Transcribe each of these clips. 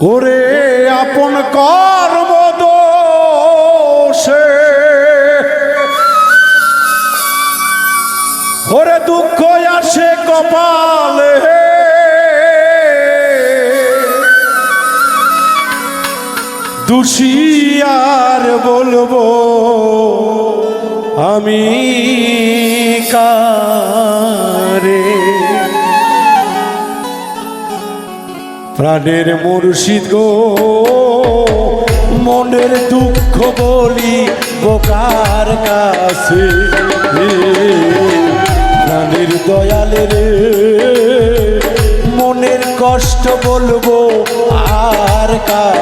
ওরে আপন কর্ম দোষে। ওরে দুঃখ আসে কপালে। দুষিয়ার বলব আমি কারে? প্রাণের মুর্শিদ গো, মনের দুঃখ বলি বোকার কাছে। প্রাণের দয়ালে রে, মনের কষ্ট বলব আর কারে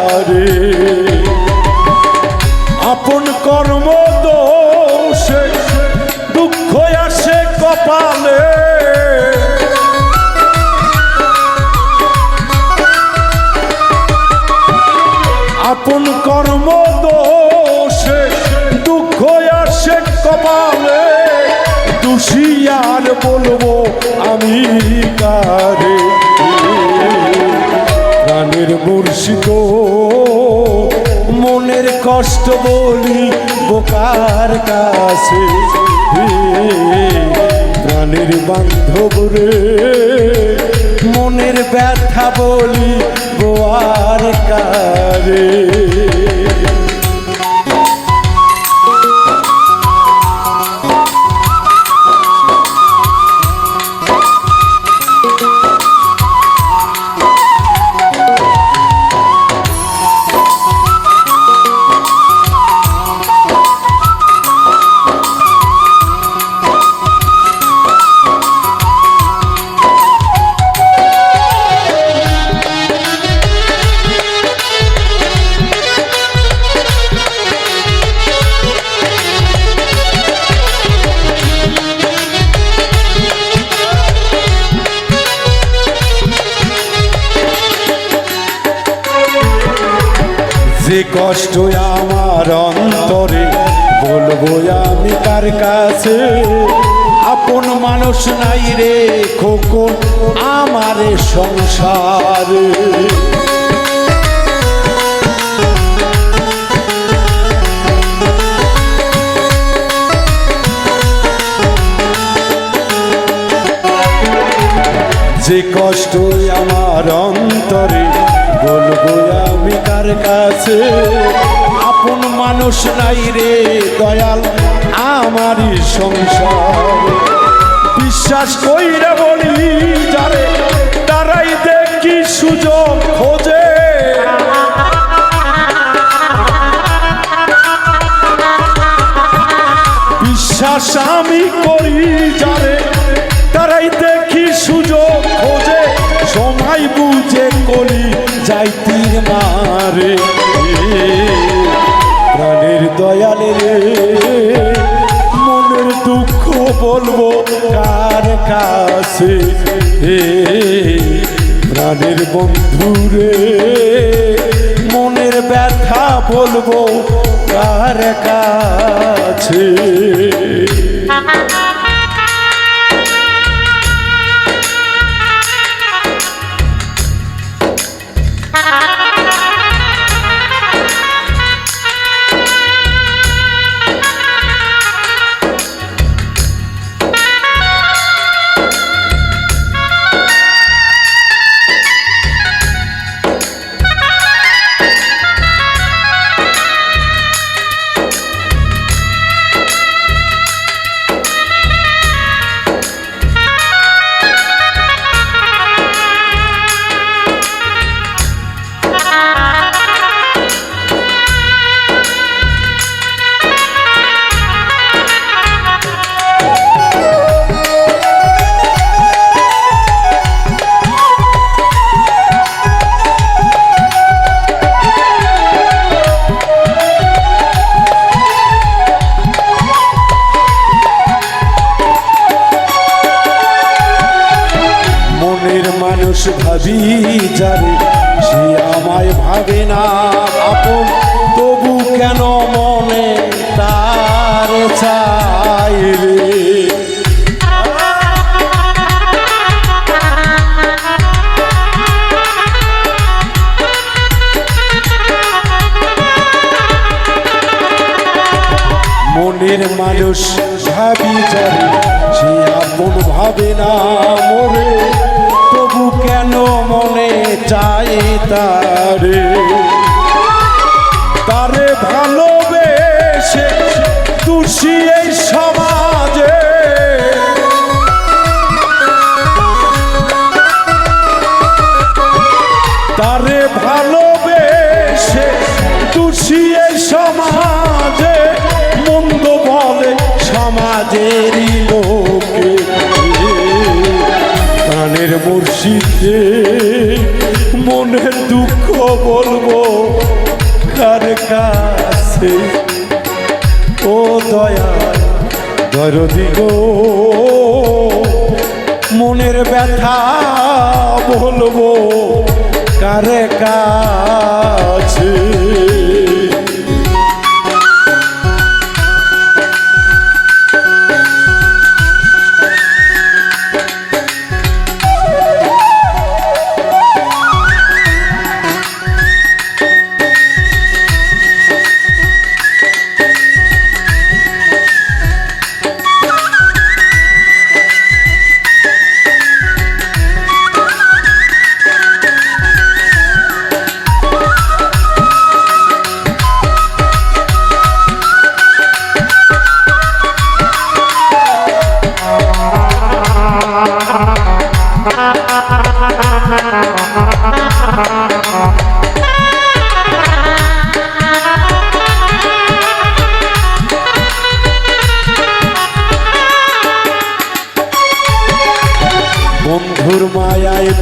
আমি কারে? প্রাণের মুর্শিদ মনের কষ্ট বলি বোকার কাছে। প্রাণের বান্ধব রে, মনের ব্যথা বলি বোয়ার কারে। যে কষ্ট আমার অন্তরে, বলব আমি কার কাছে? আপন মানুষ নাই রে খোকন আমার সংসার। যে কষ্ট আমার অন্তরে বলব আমি কার কাছে? আপন মানুষ নাই রে দয়াল, আমারই সংসার। বিশ্বাস কইরা বলি, যারে তারাই দেখি সুযোগ খোঁজে। বিশ্বাস আমি করি, যারে তারাই দেখি সুযোগ খোঁজে। সময় বুঝে তীর মারে। প্রাণের দয়ালে রে, মনের দুঃখ বলব কার কাছে? হে প্রাণের বন্ধু রে, মনের ব্যথা বলব কার কাছে? সে আমায় ভাবে না আপন তবু কেন মনে তার চাই মনের মানুষ ভাবি যারে সে আপন ভাবে না মরে। তবু কেন মনে চাই তারে? তারে ভালোবেসে মুর্শিদে মনের দুঃখ বলব কার কাছে? ও দয়া দরদি গো, মনের ব্যথা বলব কারে কাছে?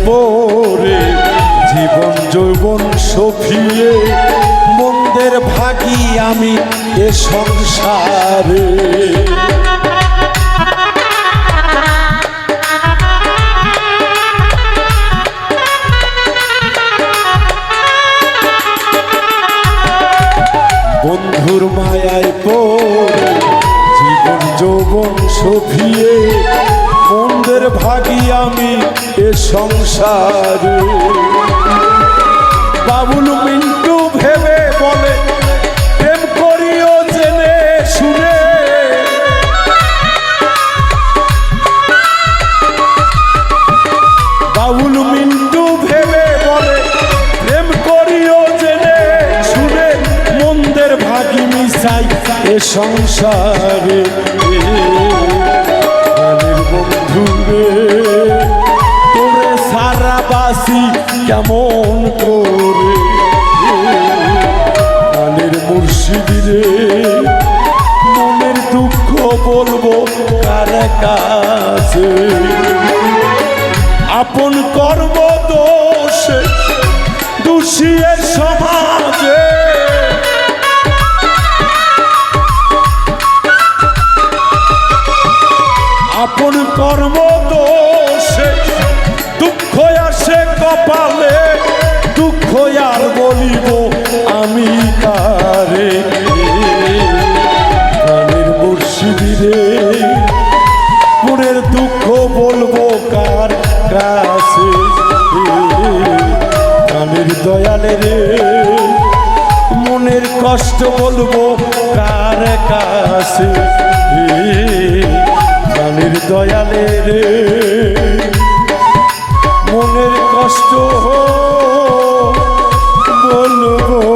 পড়ে জীবন যৌবন সফিয়ে মন্দের ভাগি আমি এ সংসারে। সংসারে। বাবুল মিন্টু ভেবে বলে, প্রেম করিও জেনে শুনে। বাবুল মিন্টু ভেবে বলে, প্রেম করিও জেনে শুনে। মন্দের ভাগিনী মিশাই এ সংসারে। কেমন করে? প্রাণের মুর্শিদ রে মনের দুঃখ বলব কার কাছে? আপন কর্ম দোষ দোষিয়ে সমাজে। আপন কর্ম দোষে দুঃখ আসে কপালে দুঃখ আর বলিব, আমি কারে? প্রাণের মুর্শিদিরে মনের দুঃখ বলব কার কাছে? প্রাণের দয়ালে রে, মনের কষ্ট বলব কার কাছে? প্রাণের দয়ালে রে Oh.